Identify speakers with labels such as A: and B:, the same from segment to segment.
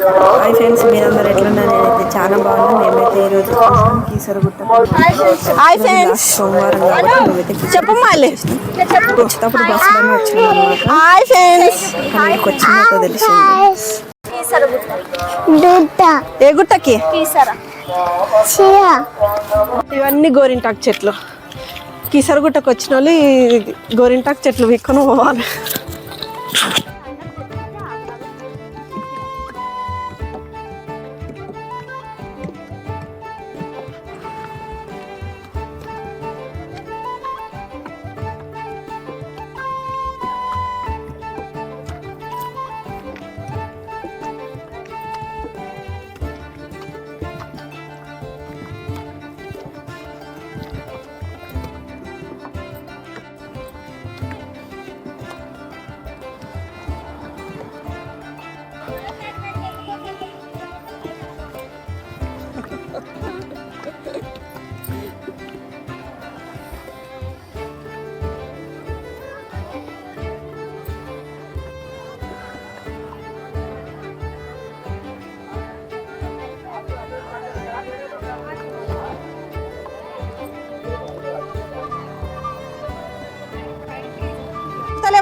A: Hi friends మీరందరూ ఎట్లున్నారు? నేనైతే చాలా బాగున్నాను. మేమైతే ఈరోజు కీసరగుట్ట
B: హాయ్ ఫ్రెండ్స్
A: సోమవారం కాబట్టి మేమైతే
B: చెప్పు మళ్ళీ
A: వచ్చేటప్పుడు బస్సులోనే వచ్చినాం అనమాట
B: హాయ్ ఫ్రెండ్స్
A: అక్కడికి వచ్చిందో తెలిసింది.
B: ఏ గుట్టకి? ఇవన్నీ గోరింటాకు చెట్లు. కీసరగుట్టకు వచ్చిన వాళ్ళు గోరింటాకు చెట్లు విక్కుని పోవాలి.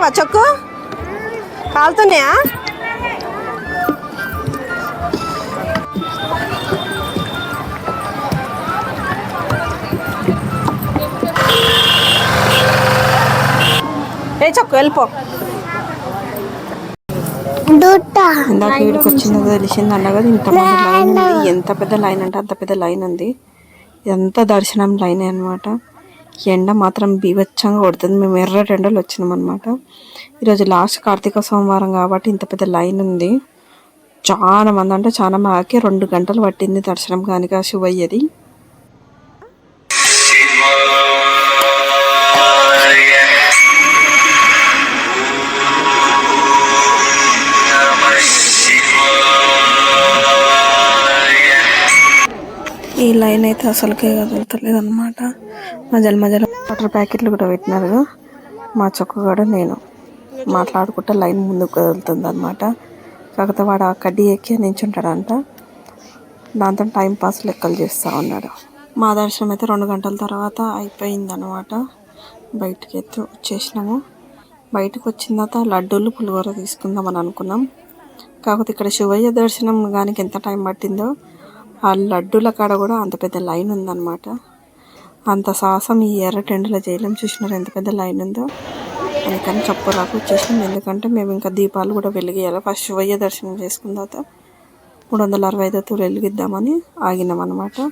B: లేవా చొక్కు. కాలుతున్నాయా? ఏ చొక్కు వెళ్ళిపో.
C: దుద్ద
A: ఇందాక వీడికి వచ్చిందో తెలిసింది అనగా ఇంతమంది లైన్ ఉంది. ఎంత పెద్ద లైన్ అంటే అంత పెద్ద లైన్ ఉంది. ఎంత దర్శనం లైన్ అనమాట ఎండ మాత్రం బీభత్సంగా కొడుతుంది. మేము ఎర్ర ఎండలు వచ్చినాం అనమాట ఈరోజు లాస్ట్ కార్తీక సోమవారం కాబట్టి ఇంత పెద్ద లైన్ ఉంది. చాలా మంది అంటే చాలా మాకి రెండు గంటలు పట్టింది దర్శనం కానిక శివయ్యది ఈ లైన్ అయితే అసలుకే కదులుతలేదు అనమాట మధ్యలో మధ్యలో వాటర్ ప్యాకెట్లు కూడా పెట్టినారు. మా చొక్క కూడా నేను మాట్లాడుకుంటే లైన్ ముందుకు కదులుతుంది అనమాట కాకపోతే వాడు ఆ కడ్డీ ఎక్కి నించుంటాడంట. దాంతో టైం పాస్ లెక్కలు చేస్తూ ఉన్నాడు. మా దర్శనం అయితే రెండు గంటల తర్వాత అయిపోయింది అనమాట బయటికి ఎత్తు వచ్చేసినాము. బయటకు వచ్చిన తర్వాత లడ్డూలు పులిహోర తీసుకుందామని అనుకున్నాం. కాకపోతే ఇక్కడ శివయ్య దర్శనం కానీ ఎంత టైం పట్టిందో ఆ లడ్డూల కాడ కూడా అంత పెద్ద లైన్ ఉందన్నమాట. అంత సాహసం ఈ ఎర్ర టెండలో చేయలేం చూసినారు ఎంత పెద్ద లైన్ ఉందో. అందుకని చప్పు రాకు వచ్చేసినాం. ఎందుకంటే మేము ఇంకా దీపాలు కూడా వెలిగేయాలి. ఫస్ట్ శివయ్య దర్శనం చేసుకున్న తర్వాత మూడు వందల అరవై ఐదు తూరు వెలిగిద్దామని ఆగినాం అనమాట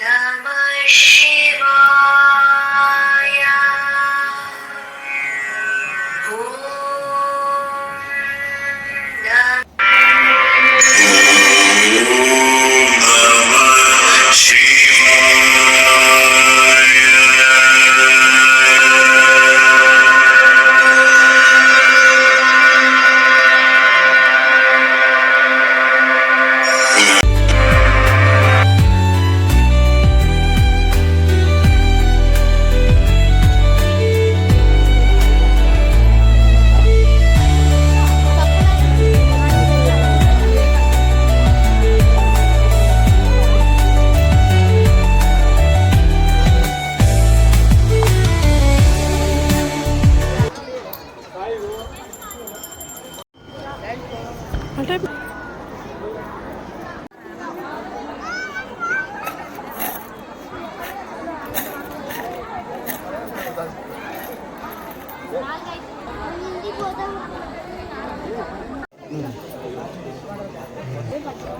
B: Namah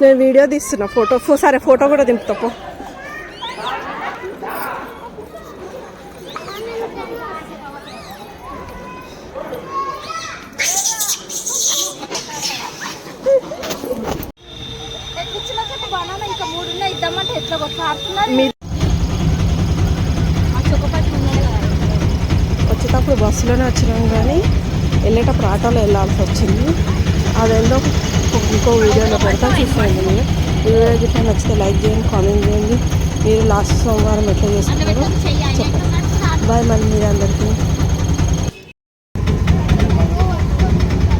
B: నేను వీడియో తీస్తున్నా ఫోటో. సరే ఫోటో కూడా
D: దింపు తప్పు మూడు ఎట్లా
B: వచ్చేటప్పుడు బస్సులోనే వచ్చినాం కానీ వెళ్ళేటప్పుడు ఆటోలో వెళ్ళాల్సి వచ్చింది. అదేందో ఇంకో వీడియోలో పెడతాం చూసేయండి మీరు వీడియో గిట్ట నచ్చితే లైక్ చేయండి కామెంట్ చేయండి. మీరు లాస్ట్ సోమవారం ఎట్లా చేసుకున్నారో చెప్పండి. బాయ్ మళ్ళీ మీరు అందరికీ